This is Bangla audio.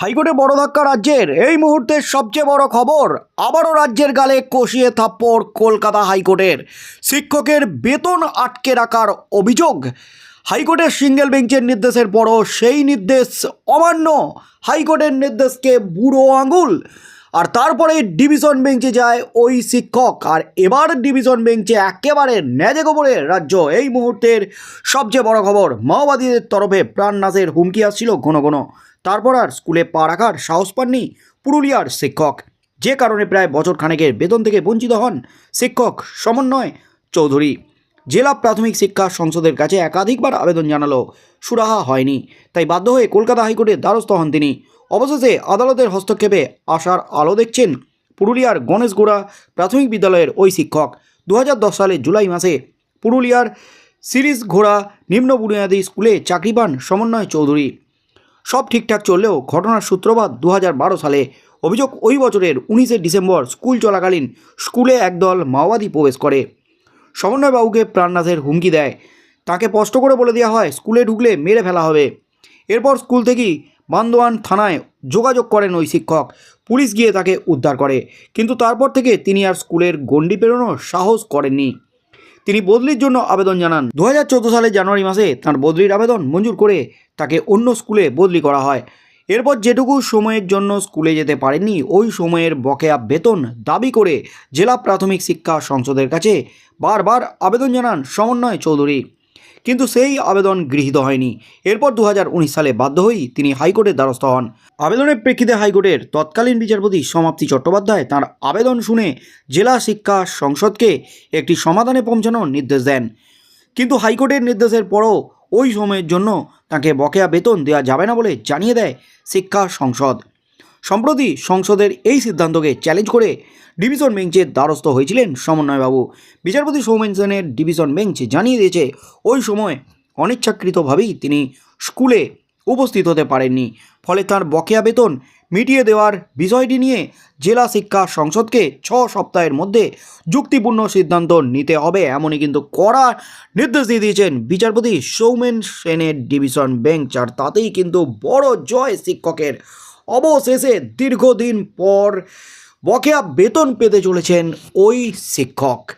হাইকোর্টে বড় ধাক্কা রাজ্যের। এই মুহূর্তের সবচেয়ে বড় খবর, আবারও রাজ্যের গালে কষিয়ে থাপ্পড় কলকাতা হাইকোর্টের। শিক্ষকের বেতন আটকে রাখার অভিযোগ হাইকোর্টের সিঙ্গেল বেঞ্চের নির্দেশের পরও সেই নির্দেশ অমান্য। হাইকোর্টের নির্দেশকে বুড়ো আঙুল, আর তারপরে ডিভিশন বেঞ্চে যায় ওই শিক্ষক। আর এবার ডিভিশন বেঞ্চে একেবারে ন্যাজে গোবরে রাজ্য। এই মুহূর্তের সবচেয়ে বড় খবর, মাওবাদীদের তরফে প্রাণনাশের হুমকি আসছিল ঘন ঘন। তারপর আর স্কুলে পা রাখার সাহস পাননি পুরুলিয়ার শিক্ষক। যে কারণে প্রায় বছর খানেকের বেতন থেকে বঞ্চিত হন শিক্ষক সমন্বয় চৌধুরী। জেলা প্রাথমিক শিক্ষা সংসদের কাছে একাধিকবার আবেদন জানালো সুরাহা হয়নি। তাই বাধ্য হয়ে কলকাতা হাইকোর্টের দ্বারস্থ হন তিনি। অবশেষে আদালতের হস্তক্ষেপে আসার আলো দেখছেন পুরুলিয়ার গণেশগোড়া প্রাথমিক বিদ্যালয়ের ওই শিক্ষক। দু হাজার দশ সালের জুলাই মাসে পুরুলিয়ার সিরিজ ঘোড়া নিম্ন বুনিয়াদী স্কুলে চাকরি পান সমন্বয় চৌধুরী। সব ঠিকঠাক চললেও ঘটনার সূত্রপাত দু হাজার বারো সালে। অভিযোগ ওই বছরের উনিশে ডিসেম্বর স্কুল চলাকালীন স্কুলে একদল মাওবাদী প্রবেশ করে। সমন্বয়বাবুকে প্রাণনাথের হুমকি দেয়। তাকে স্পষ্ট করে বলে দেওয়া হয়, স্কুলে ঢুকলে মেরে ফেলা হবে। এরপর স্কুল থেকেই বান্দোয়ান থানায় যোগাযোগ করেন ওই শিক্ষক। পুলিশ গিয়ে তাকে উদ্ধার করে। কিন্তু তারপর থেকে তিনি আর স্কুলের গণ্ডি পেরোনোর সাহস করেননি। তিনি বদলির জন্য আবেদন জানান। দু হাজার চোদ্দ সালের জানুয়ারি মাসে তার বদলির আবেদন মঞ্জুর করে তাকে অন্য স্কুলে বদলি করা হয়। এরপর যেটুকু সময়ের জন্য স্কুলে যেতে পারেননি, ওই সময়ের বকেয়া বেতন দাবি করে জেলা প্রাথমিক শিক্ষা সংসদের কাছে বারবার আবেদন জানান সমন্বয় চৌধুরী। কিন্তু সেই আবেদন গৃহীত হয়নি। এরপর দু হাজার উনিশ সালে বাধ্য হয়েই তিনি হাইকোর্টের দ্বারস্থ হন। আবেদনের প্রেক্ষিতে হাইকোর্টের তৎকালীন বিচারপতি সমাপ্তি চট্টোপাধ্যায় তার আবেদন শুনে জেলা শিক্ষা সংসদকে একটি সমাধানে পৌঁছানোর নির্দেশ দেন। কিন্তু হাইকোর্টের নির্দেশের পরও ওই সময়ের জন্য তাকে বকেয়া বেতন দেওয়া যাবে না বলে জানিয়ে দেয় শিক্ষা সংসদ। সম্প্রতি সংসদের এই সিদ্ধান্তকে চ্যালেঞ্জ করে ডিভিশন বেঞ্চের দ্বারস্থ হয়েছিলেন সমন্বয়বাবু। বিচারপতি সৌমেন সেনের ডিভিশন বেঞ্চ জানিয়ে দিয়েছে, ওই সময় অনিচ্ছাকৃতভাবেই তিনি স্কুলে উপস্থিত হতে পারেননি। ফলে তার বকেয়া বেতন মিটিয়ে দেওয়ার বিষয়টি নিয়ে জেলা শিক্ষা সংসদকে ছ সপ্তাহের মধ্যে যুক্তিপূর্ণ সিদ্ধান্ত নিতে হবে এমনই কিন্তু কড়া নির্দেশ দিয়ে দিয়েছেন বিচারপতি সৌমেন সেনের ডিভিশন বেঞ্চ আর তাতেই কিন্তু বড় জয় শিক্ষকের অবশেষে দীর্ঘদিন পর বকেয়া বেতন পেতে চলেছেন ওই শিক্ষক।